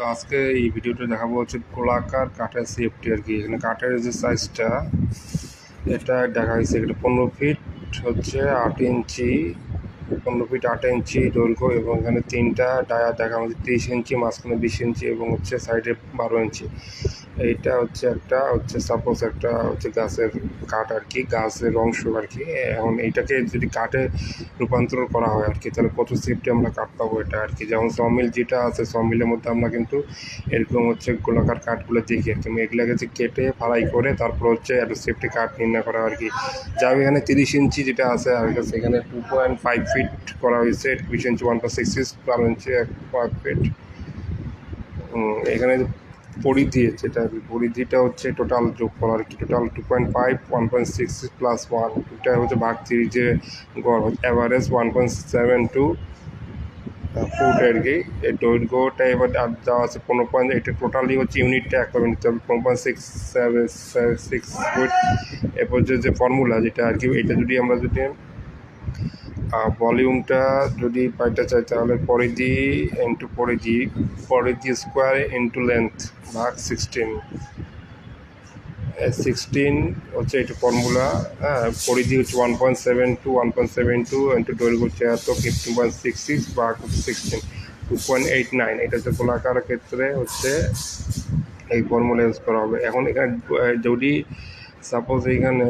তো আজকে এই ভিডিওটা দেখাবো হচ্ছে গোলাকার কাঠের সেফটি আর কি। এখানে কাঠের যে সাইজটা এটা দেখা হয়েছে এটা পনেরো ফিট হচ্ছে আট ইঞ্চি, পনেরো ফিট আট ইঞ্চি দৈর্ঘ্য এবং এখানে তিনটা ডায়া দেখা হচ্ছে, তিরিশ ইঞ্চি, মাঝখানে বিশ ইঞ্চি এবং হচ্ছে সাইডে বারো ইঞ্চি। এইটা হচ্ছে একটা, হচ্ছে সাপোজ একটা হচ্ছে গাছের কাঠ আর কি গাছের অংশ আর কি এখন এইটাকে যদি কাঠে রূপান্তর করা হয় আর কি তাহলে কত সেফটি আমরা কাঠ পাবো এটা আর কি যেমন সমিল যেটা আছে, সমিলের মধ্যে আমরা কিন্তু এরকম হচ্ছে গোলাকার কাঠগুলো দেখি আর কি এগুলাকে যে কেটে ফালাই করে তারপর হচ্ছে একটা সেফটি কাঠ নির্ণয় করা আর কি যা এখানে তিরিশ ইঞ্চি যেটা আছে, আর কি সেখানে টু পয়েন্ট ফাইভ ফিট করা হয়েছে বিশ inch one point six inch এক ফিট এখানে পরিধি যেটা পরিধিটা হচ্ছে টোটাল যোগ আর কি total two point five one point six plus one এটা হচ্ছে ভাগ থ্রি যে গড় average one point seven two foot আর কি এই দৈর্ঘ্যটা এবার আর দেওয়া আছে পনেরো পয়েন্ট এটা টোটালি হচ্ছে ইউনিটটা এক হবে পনেরো point six seven six foot এরপর যে ফর্মুলা যেটা আর কি, এটা যদি আমরা যদি ভলিউমটা যদি পাইতে চাই তাহলে পরিধি ইন্টু পরিধি পরিধি স্কোয়ার ইন্টু লেন্থ ভাগ সিক্সটিন সিক্সটিন হচ্ছে এটা ফর্মুলা হ্যাঁ পরিধি হচ্ছে one point seven two one point seven two into দৈর্ঘ্য হচ্ছে এত ফিফটিন পয়েন্ট সিক্স সিক্স ভাগ sixteen two point eight nine এটা হচ্ছে গোলাকার ক্ষেত্রে হচ্ছে এই ফর্মুলা ইউজ করা হবে। এখন এখানে যদি সাপোজ এইখানে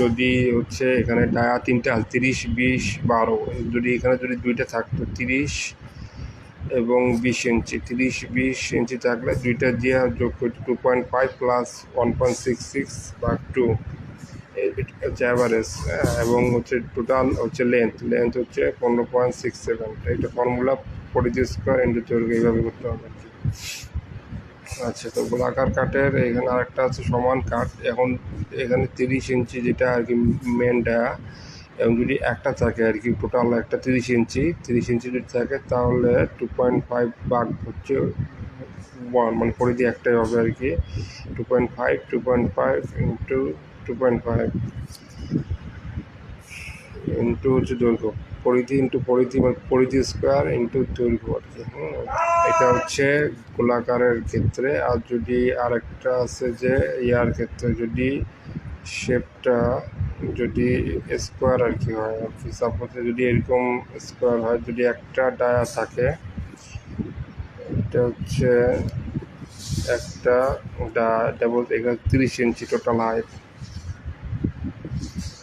যদি হচ্ছে এখানে ডায়া তিনটে আছে তিরিশ, বিশ, বারো, যদি এখানে যদি দুইটা থাকতো, তিরিশ এবং বিশ ইঞ্চি, তিরিশ, বিশ ইঞ্চি থাকলে দুইটা দিয়ে যোগ করতে two point five plus one point six six বা টু হচ্ছে অ্যাভারেজ এবং হচ্ছে টোটাল হচ্ছে লেন্থ লেন্থ হচ্ছে পনেরো পয়েন্ট সিক্স সেভেন এটা ফর্মুলা পরিধি স্কোয়ার ইন্টু দৈর্ঘ্য এইভাবে করতে হবে। আচ্ছা তো গোলাকার কাঠের এখানে আরেকটা আছে সমান কাঠ, এখন এখানে তিরিশ ইঞ্চি যেটা আর কি মেনটা এবং যদি একটা থাকে আর কি টোটাল একটা তিরিশ ইঞ্চি তিরিশ ইঞ্চি যদি থাকে তাহলে টু পয়েন্ট ফাইভ বাঘ হচ্ছে ওয়ান মানে পরিধি একটাই হবে আর কি two point five two point five into two point five into হচ্ছে দৈর্ঘ্য। পরিধি ইন্টু পরিধি মানে পরিধি স্কোয়ার ইন্টু দৈর্ঘ্য আর কি হুম। এটা হচ্ছে গোলাকারের ক্ষেত্রে, আর যদি আরেকটা আছে যে ইয়ার ক্ষেত্রে যদি শেপটা যদি স্কোয়ার আর কি হয় আর কি সাপোজ যদি এরকম স্কোয়ার হয়, যদি একটা ডায়া থাকে, এটা হচ্ছে একটা ডা ডাবল এখানে তিরিশ ইঞ্চি টোটাল হাইট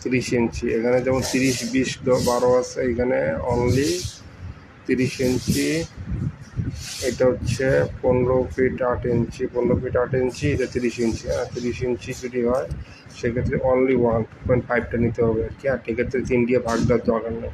তিরিশ ইঞ্চি। এখানে যেমন তিরিশ, বিশ বারো আছে, এখানে অনলি তিরিশ ইঞ্চি। এটা হচ্ছে পনেরো ফিট আট ইঞ্চি। পনেরো ফিট আট ইঞ্চি, এটা তিরিশ ইঞ্চি। আর তিরিশ ইঞ্চি যদি হয়, সেক্ষেত্রে অনলি ওয়ান পয়েন্ট ফাইভটা নিতে হবে। আর কি? আর এক্ষেত্রে তিন ভাগ দেওয়ার দরকার নেই।